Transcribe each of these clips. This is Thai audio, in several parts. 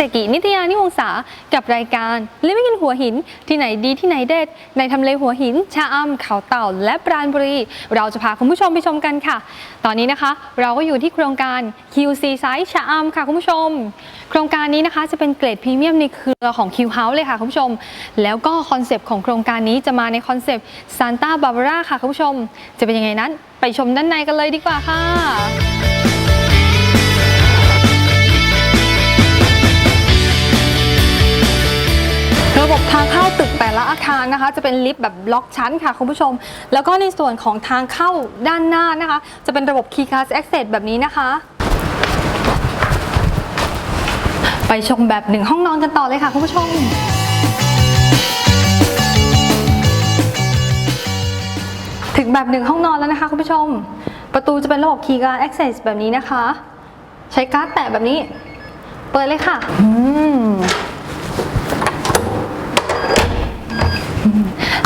เสกินิตยานิวงศากับรายการ Living in หัวหิน ที่ไหนดีที่ไหนเด็ด ในทำเลหัวหินชะอำเขาเต่า และปราณบุรี เราจะพาคุณผู้ชมไปชมกันค่ะ ตอนนี้นะคะ เราก็อยู่ที่โครงการ QC Site ชะอำค่ะคุณผู้ชม โครงการนี้นะคะจะเป็นเกรดพรีเมียมในเครือของ Q House เลยค่ะคุณผู้ชม แล้วก็คอนเซปต์ของโครงการนี้จะมาในคอนเซปต์ Santa Barbara ค่ะคุณผู้ชม จะเป็นยังไงนั้น ไปชมด้านในกันเลยดีกว่าค่ะ ระบบทางเข้าตึกแต่ละอาคารนะคะ จะเป็นลิฟต์แบบล็อกชั้นค่ะคุณผู้ชม แล้วก็ในส่วนของทางเข้าด้านหน้านะคะ จะเป็นระบบ Keycard Access แบบนี้นะคะ ไปชมแบบหนึ่งห้องนอนกันต่อเลยค่ะคุณผู้ชมถึงแบบหนึ่งห้องนอนแล้วนะคะคุณผู้ชม ประตูจะเป็นระบบ Keycard Access แบบนี้นะคะ ใช้การ์ดแตะแบบนี้ เปิดเลยค่ะอืม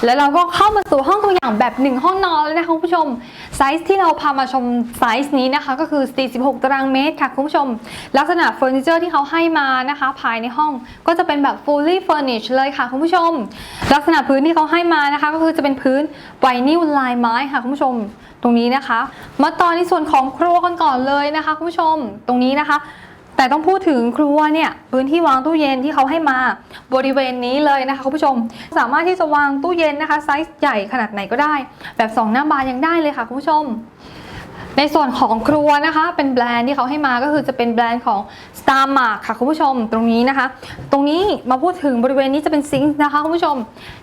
แล้วเราก็เข้ามาสู่ห้องตัวอย่างแบบหนึ่งห้องนอนแล้วนะคะคุณผู้ชม ไซส์ที่เราพามาชมไซส์นี้นะคะ ก็คือ 46 ตารางเมตรค่ะคุณผู้ชม ลักษณะเฟอร์นิเจอร์ที่เขาให้มานะคะ ภายในห้องก็จะเป็นแบบ fully furnished เลยค่ะคุณผู้ชม ลักษณะพื้นที่เขาให้มานะคะ ก็คือจะเป็นพื้นไวนิลลายไม้ค่ะคุณผู้ชม ตรงนี้นะคะ มาต่อในส่วนของครัวกันก่อนเลยนะคะคุณผู้ชม ตรงนี้นะคะ แต่ต้องพูดถึงครัวเนี่ยพื้นที่วางตู้เย็นที่เขาให้มาบริเวณนี้เลยนะคะคุณผู้ชม สามารถที่จะวางตู้เย็นนะคะไซส์ใหญ่ขนาดไหนก็ได้ แบบสองหน้าบานยังได้เลยค่ะคุณผู้ชม ในส่วนของครัวนะคะ เป็นแบรนด์ที่เขาให้มาก็คือจะเป็นแบรนด์ของ Star Mark ค่ะคุณผู้ชมตรงนี้นะคะ ตรงนี้มาพูดถึงบริเวณนี้จะเป็นซิงค์นะคะคุณผู้ชม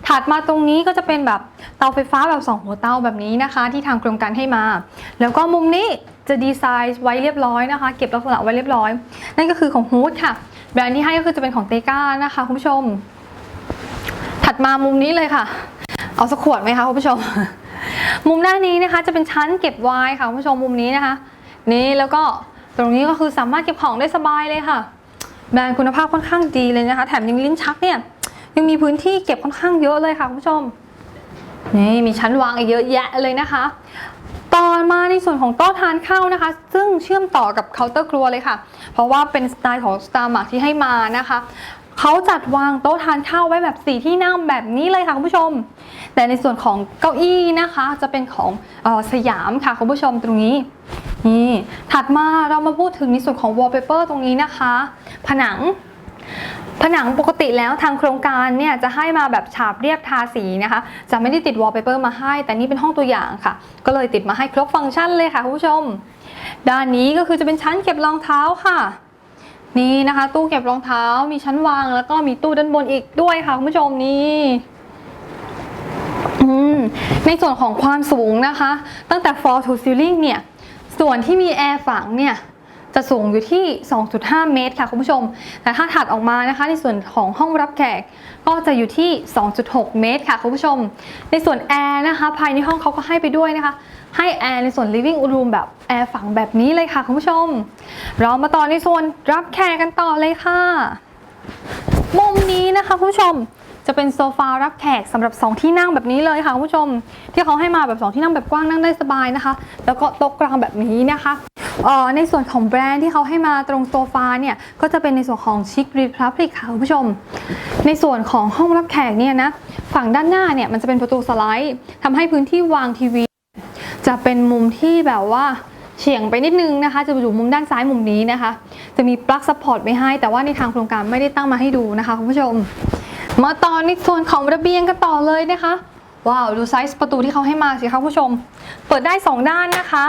ถัดมาตรงนี้ก็จะเป็นแบบเตาไฟฟ้าแบบสองหัวเตาแบบนี้นะคะ ที่ทางโครงการให้มา แล้วก็มุมนี้จะดีไซน์ไว้เรียบร้อยนะคะ เก็บลักษณะไว้เรียบร้อย นั่นก็คือของฮูดค่ะ แบรนด์ที่ให้ก็คือจะเป็นของเตก้านะคะคุณผู้ชม ถัดมามุมนี้เลยค่ะ เอาสักขวดไหมคะคุณผู้ชม มุมด้านนี้นะคะจะเป็นชั้นเก็บไวน์ค่ะคุณผู้ชมมุมนี้นะคะ นี่แล้วก็ตรงนี้ก็คือสามารถเก็บของได้สบายเลยค่ะ แบรนด์คุณภาพค่อนข้างดีเลยนะคะ แถมยังลิ้นชักเนี่ยยังมีพื้นที่เก็บค่อนข้างเยอะเลยค่ะคุณผู้ชมนี่มีชั้นวางอีกเยอะแยะเลยนะคะ ต่อมาในส่วนของโต๊ะทานข้าวนะคะ ซึ่งเชื่อมต่อกับเคาน์เตอร์ครัวเลยค่ะ เพราะว่าเป็นสไตล์ของ Star Mark ที่ให้มานะคะ เขาจัดวางโต๊ะทานข้าวไว้แบบสีที่นั่งแบบนี้เลยค่ะคุณผู้ชม แต่ในส่วนของเก้าอี้นะคะจะเป็นของออสยามค่ะคุณผู้ชมตรงนี้นี่ถัดมาเรามาพูดถึงในส่วนของ wallpaper ตรงนี้นะคะ ผนังผนังปกติแล้วทางโครงการเนี่ยจะให้มาแบบฉาบเรียบทาสีนะคะ จะไม่ได้ติดวอลเปเปอร์มาให้ แต่นี่เป็นห้องตัวอย่างค่ะ ก็เลยติดมาให้ครบฟังก์ชันเลยค่ะคุณผู้ชม ด้านนี้ก็คือจะเป็นชั้นเก็บรองเท้าค่ะ นี่นะคะ ตู้เก็บรองเท้ามีชั้นวางแล้วก็มีตู้ด้านบนอีกด้วยค่ะคุณผู้ชมนี่ในส่วนของความสูงนะคะ ตั้งแต่ floor to ceiling เนี่ย ส่วนที่มีแอร์ฝังเนี่ย จะสูงอยู่ที่ 2.5 เมตรค่ะคุณผู้ชม แต่ถ้าถัดออกมานะคะ ในส่วนของห้องรับแขกก็จะอยู่ที่ 2.6 เมตรค่ะคุณผู้ชม ในส่วนแอร์นะคะภายในห้องเขาก็ให้ไปด้วยนะคะ ให้แอร์ในส่วน living room แบบแอร์ฝังแบบนี้เลยค่ะคุณผู้ชม เรามาต่อในส่วนรับแขกกันต่อเลยค่ะ มุมนี้นะคะคุณผู้ชม จะเป็นโซฟารับแขกสำหรับ 2 ที่นั่งแบบนี้เลยค่ะคุณผู้ชม ที่เขาให้มาแบบ 2 ที่นั่งแบบกว้างนั่งได้สบายนะคะ แล้วก็โต๊ะกลางแบบนี้นะคะออในส่วนของแบรนด์ที่เขาให้มาตรงโซฟาเนี่ยก็จะเป็นในส่วนของ Chic Republic ค่ะคุณผู้ชม ในส่วนของห้องรับแขกเนี่ยนะฝั่งด้านหน้าเนี่ยมันจะเป็นประตูสไลด์ทำให้พื้นที่วางทีวี จะเป็นมุมที่แบบว่าเฉียงไปนิดนึงนะคะ จะอยู่มุมด้านซ้ายมุมนี้นะคะ จะมีปลั๊กซัพพอร์ตไว้ให้ แต่ว่าในทางโครงการไม่ได้ตั้งมาให้ดูนะคะคุณผู้ชม มาต่อในส่วนของระเบียงกันต่อเลยนะคะ ว้าวดูไซส์ประตูที่เขาให้มาสิคะผู้ชม เปิดได้ 2 ด้านนะคะ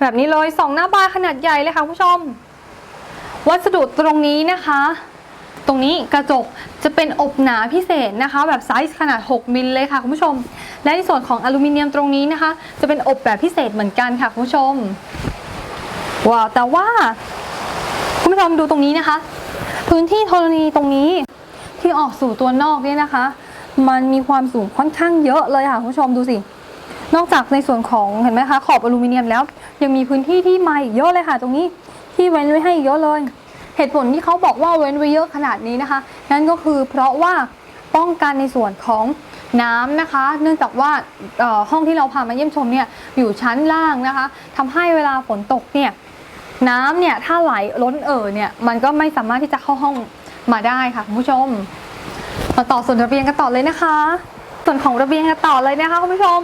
แบบนี้เลย 2 หน้าบานขนาดใหญ่เลยค่ะผู้ชม วัสดุตรงนี้นะคะ ตรงนี้กระจกจะเป็นอบหนาพิเศษนะคะ แบบไซส์ขนาด 6 มิลเลยค่ะคุณผู้ชม และในส่วนของอลูมิเนียมตรงนี้นะคะ จะเป็นอบแบบพิเศษเหมือนกันค่ะคุณผู้ชมว้าวแต่ว่าคุณผู้ชมดูตรงนี้นะคะ พื้นที่ธรณีตรงนี้ ที่ออกสู่ตัวนอกเนี่ยนะคะ มันมีความสูงค่อนข้างเยอะเลยค่ะคุณผู้ชมดูสิ นอกจากในส่วนของเห็นไหมคะขอบอลูมิเนียมแล้ว ยังมีพื้นที่ที่มาอีกเยอะเลยค่ะ ตรงนี้ที่เว้นไว้ให้อีกเยอะเลย เหตุผลที่เขาบอกว่าเว้นไว้เยอะขนาดนี้นะคะ นั่นก็คือเพราะว่าป้องกันในส่วนของน้ำนะคะ เนื่องจากว่าห้องที่เราพามาเยี่ยมชมเนี่ยอยู่ชั้นล่างนะคะทำให้เวลาฝนตกเนี่ยน้ำเนี่ยถ้าไหลล้นเอ่อเนี่ยมันก็ไม่สามารถที่จะเข้าห้อง มาได้ค่ะคุณผู้ชม มาต่อส่วนระเบียงกันต่อเลยนะคะ ส่วนของระเบียงกันต่อเลยนะคะคุณผู้ชม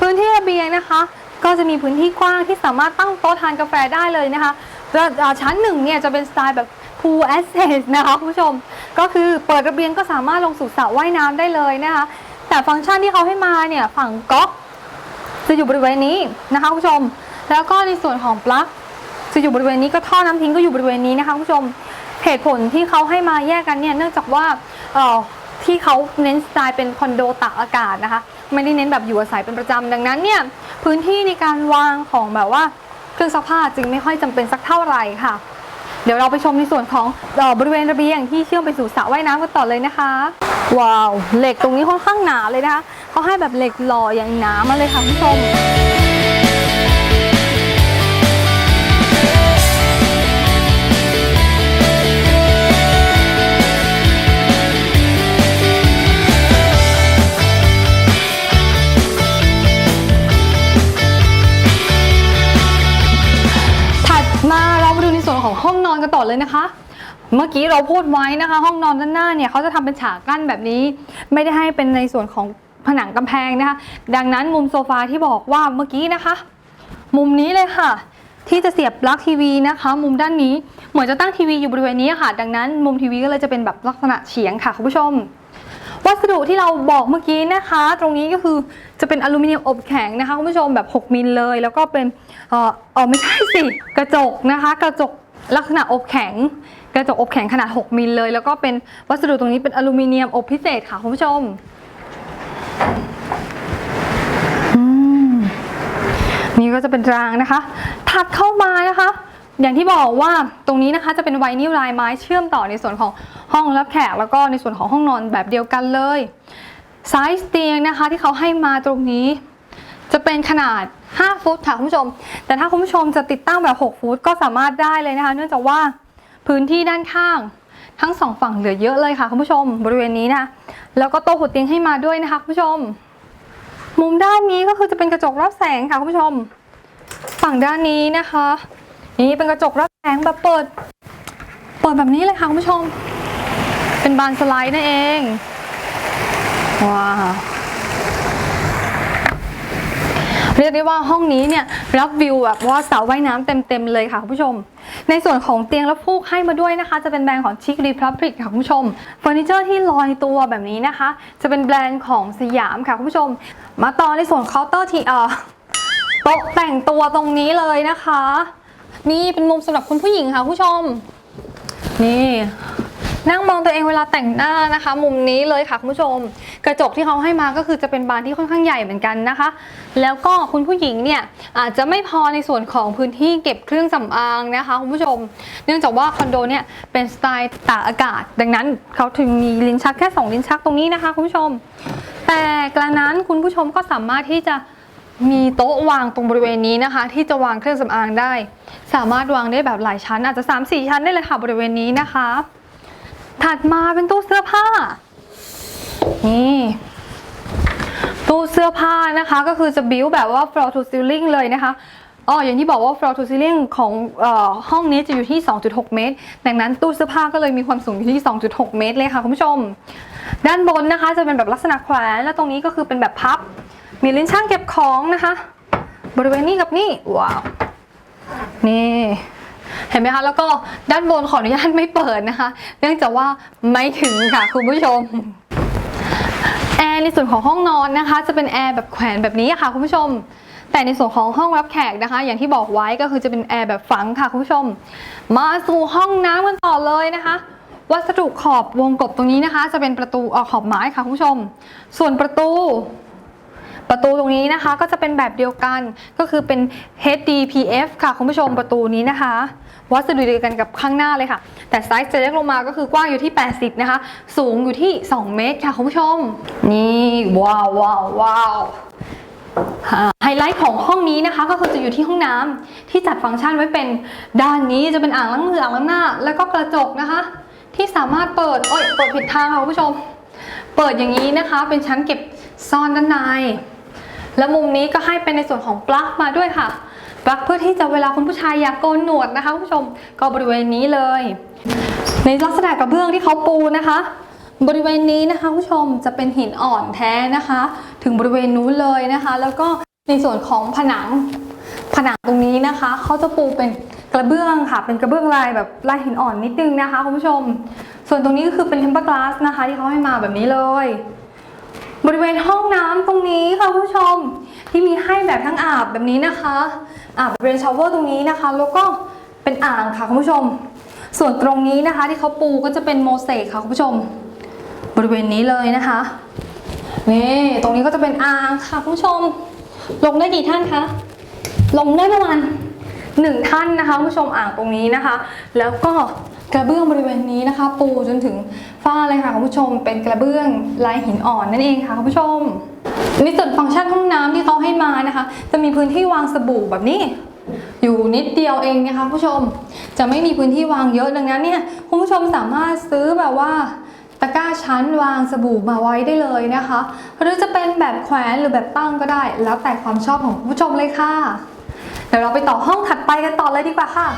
พื้นที่ระเบียงนะคะ ก็จะมีพื้นที่กว้างที่สามารถตั้งโต๊ะทานกาแฟได้เลยนะคะชั้นหนึ่งเนี่ยจะเป็นสไตล์แบบ pool access นะคะคุณผู้ชม ก็คือเปิดระเบียงก็สามารถลงสู่สระว่ายน้ำได้เลยนะคะ แต่ฟังก์ชันที่เขาให้มาเนี่ยฝั่งก๊อกจะอยู่บริเวณนี้นะคะคุณผู้ชม แล้วก็ในส่วนของปลั๊กจะอยู่บริเวณนี้ก็ท่อน้ำทิ้งก็อยู่บริเวณนี้นะคะคุณผู้ชม เหตุผลที่เขาให้มาแยกกันเนี่ยเนื่องจากว่าเออที่เขาเน้นสไตล์เป็นคอนโดตากอากาศนะคะ ไม่ได้เน้นแบบอยู่อาศัยเป็นประจำดังนั้นเนี่ยพื้นที่ในการวางของแบบว่าเครื่องซักผ้าจึงไม่ค่อยจำเป็นสักเท่าไหร่ค่ะ เดี๋ยวเราไปชมในส่วนของออบริเวณระเบียงที่เชื่อมไปสู่สระว่ายน้ำกันต่อเลยนะคะ ว้าว เหล็กตรงนี้ค่อนข้างหนาเลยนะคะเขาให้แบบเหล็กหล่ออย่างหนามาเลยค่ะคุณผู้ชม อนกันต่อเลยนะคะ เมื่อกี้เราพูดไว้นะคะ ห้องนอนด้านหน้าเนี่ยเขาจะทำเป็นฉากกั้นแบบนี้ ไม่ได้ให้เป็นในส่วนของผนังกำแพงนะคะ ดังนั้นมุมโซฟาที่บอกว่าเมื่อกี้นะคะ มุมนี้เลยค่ะ ที่จะเสียบปลั๊กทีวีนะคะ มุมด้านนี้เหมือนจะตั้งทีวีอยู่บริเวณนี้ค่ะ ดังนั้นมุมทีวีก็เลยจะเป็นแบบลักษณะเฉียงค่ะคุณผู้ชมวัสดุที่เราบอกเมื่อกี้นะคะ ตรงนี้ก็คือจะเป็นอลูมิเนียมอบแข็งนะคะคุณผู้ชมแบบ 6 มิลเลย แล้วก็เป็นเออเออไม่ใช่สิ กระจกนะคะ กระจก ลักษณะอบแข็ง กระจกอบแข็งขนาด 6 มิลเลย แล้วก็เป็นวัสดุตรงนี้เป็นอลูมิเนียมอบพิเศษค่ะคุณผู้ชมนี่ก็จะเป็นรางนะคะ ถัดเข้ามานะคะ อย่างที่บอกว่าตรงนี้นะคะจะเป็นไวนิลลายไม้เชื่อมต่อในส่วนของห้องรับแขก แล้วก็ในส่วนของห้องนอนแบบเดียวกันเลยไซส์เตียงนะคะที่เขาให้มาตรงนี้ จะเป็นขนาด 5 ฟุตค่ะคุณผู้ชม แต่ถ้าคุณผู้ชมจะติดตั้งแบบ 6 ฟุตก็สามารถได้เลยนะคะ เนื่องจากว่าพื้นที่ด้านข้างทั้งสองฝั่งเหลือเยอะเลยค่ะคุณผู้ชม บริเวณนี้นะแล้วก็โต๊ะหัวเตียงให้มาด้วยนะคะคุณผู้ชม มุมด้านนี้ก็คือจะเป็นกระจกรับแสงค่ะคุณผู้ชม ฝั่งด้านนี้นะคะ นี่เป็นกระจกรับแสงแบบเปิด เปิดแบบนี้เลยค่ะคุณผู้ชม เป็นบานสไลด์นั่นเองว้าว เรียกได้ว่าห้องนี้เนี่ยรับวิวแบบว่าสระว่ายน้ำเต็มๆเลยค่ะคุณผู้ชม ในส่วนของเตียงและฟูกให้มาด้วยนะคะ จะเป็นแบรนด์ของ Chic Republic ค่ะคุณผู้ชมเฟอร์นิเจอร์ที่ลอยตัวแบบนี้นะคะ จะเป็นแบรนด์ของสยามค่ะคุณผู้ชม มาต่อในส่วนเคาน์เตอร์ที่เอ่อโต๊ะแต่งตัวตรงนี้เลยนะคะ นี่เป็นมุมสำหรับคุณผู้หญิงค่ะคุณผู้ชม นี่ นั่งมองตัวเองเวลาแต่งหน้านะคะ มุมนี้เลยค่ะคุณผู้ชม กระจกที่เขาให้มาก็คือจะเป็นบานที่ค่อนข้างใหญ่เหมือนกันนะคะ แล้วก็คุณผู้หญิงเนี่ยอาจจะไม่พอในส่วนของพื้นที่เก็บเครื่องสำอางนะคะคุณผู้ชม เนื่องจากว่าคอนโดเนี่ยเป็นสไตล์ตากอากาศ ดังนั้นเขาถึงมีลิ้นชักแค่2ลิ้นชักตรงนี้นะคะคุณผู้ชม แต่กระนั้นคุณผู้ชมก็สามารถที่จะมีโต๊ะวางตรงบริเวณนี้นะคะ ที่จะวางเครื่องสำอางได้ สามารถวางได้แบบหลายชั้น อาจจะ 3-4 ชั้นได้เลยค่ะบริเวณนี้นะคะ ถัดมาเป็นตู้เสื้อผ้า นี่ ตู้เสื้อผ้านะคะก็คือจะบิวแบบว่า floor to ceiling เลยนะคะอ๋ออย่างที่บอกว่า floor to ceiling ของออห้องนี้จะอยู่ที่ 2.6 เมตร ดังนั้นตู้เสื้อผ้าก็เลยมีความสูงอยู่ที่ 2.6 เมตรเลยค่ะคุณผู้ชม ด้านบนนะคะจะเป็นแบบลักษณะแขวน แล้วตรงนี้ก็คือเป็นแบบพับ มีลิ้นชักเก็บของนะคะ บริเวณนี้กับนี่ ว้าว นี่ เห็นไหมคะแล้วก็ด้านบนขออนุญาตไม่เปิดนะคะ เนื่องจากว่าไม่ถึงค่ะคุณผู้ชมแอร์ในส่วนของห้องนอนนะคะ จะเป็นแอร์แบบแขวนแบบนี้ค่ะคุณผู้ชม แต่ในส่วนของห้องรับแขกนะคะ อย่างที่บอกไว้ก็คือจะเป็นแอร์แบบฝังค่ะคุณผู้ชม มาสู่ห้องน้ำกันต่อเลยนะคะวัสดุขอบวงกบตรงนี้นะคะ จะเป็นประตูเออขอบไม้ค่ะคุณผู้ชม ส่วนประตู ประตูตรงนี้นะคะก็จะเป็นแบบเดียวกันก็คือเป็น HDPF ค่ะคุณผู้ชมประตูนี้นะคะ วัสดุเดียวกันกับข้างหน้าเลยค่ะ แต่ไซส์จะเล็กลงมาก็คือกว้างอยู่ที่ 80 นะคะ สูงอยู่ที่ 2 เมตรค่ะคุณผู้ชม นี่ว้าวว้าวว้าวไฮไลท์ของห้องนี้นะคะ ก็คือจะอยู่ที่ห้องน้ำที่จัดฟังก์ชันไว้เป็นด้านนี้จะเป็นอ่างล้างมืออ่างล้างหน้า แล้วก็กระจกนะคะ ที่สามารถเปิดโอ้ยเปิดผิดทางค่ะคุณผู้ชม เปิดอย่างนี้นะคะ เป็นชั้นเก็บซ่อนด้านใน แล้วมุมนี้ก็ให้เป็นในส่วนของปลั๊กมาด้วยค่ะปลั๊กเพื่อที่จะเวลาคุณผู้ชายอยากโกนหนวดนะคะคุณผู้ชมก็บริเวณนี้เลย ในลักษณะกระเบื้องที่เขาปูนะคะ บริเวณนี้นะคะคุณผู้ชมจะเป็นหินอ่อนแท้นะคะ ถึงบริเวณนู้นเลยนะคะ แล้วก็ในส่วนของผนังผนังตรงนี้นะคะเขาจะปูเป็นกระเบื้องค่ะ เป็นกระเบื้องลายแบบลายหินอ่อนนิดนึงนะคะคุณผู้ชม ส่วนตรงนี้ก็คือเป็นเทมเปอร์กลาสนะคะ ที่เขาให้มาแบบนี้เลย บริเวณห้องน้ำตรงนี้ค่ะคุณผู้ชมที่มีให้แบบทั้งอาบแบบนี้นะคะอาบบริเวณชาวเวอร์ตรงนี้นะคะ แล้วก็เป็นอ่างค่ะคุณผู้ชม ส่วนตรงนี้นะคะ ที่เขาปูก็จะเป็นโมเสกค่ะคุณผู้ชม บริเวณนี้เลยนะคะนี่ตรงนี้ก็จะเป็นอ่างค่ะคุณผู้ชม ลงได้กี่ท่านคะลงได้ประมาณหนึ่งท่านนะคะคุณผู้ชมอ่างตรงนี้นะคะ แล้วก็ กระเบื้องบริเวณนี้นะคะ ปูจนถึงฝ้าเลยค่ะคุณผู้ชม เป็นกระเบื้องลายหินอ่อนนั่นเองค่ะคุณผู้ชม ในส่วนฟังก์ชันห้องน้ำที่เขาให้มานะคะ จะมีพื้นที่วางสบู่แบบนี้ อยู่นิดเดียวเองนะคะคุณผู้ชม จะไม่มีพื้นที่วางเยอะดังนั้นเนี่ยคุณผู้ชมสามารถซื้อแบบว่าตะกร้าชั้นวางสบู่มาไว้ได้เลยนะคะ หรือจะเป็นแบบแขวนหรือแบบตั้งก็ได้ แล้วแต่ความชอบของคุณผู้ชมเลยค่ะ เดี๋ยวเราไปต่อห้องถัดไปกันต่อเลยดีกว่าค่ะ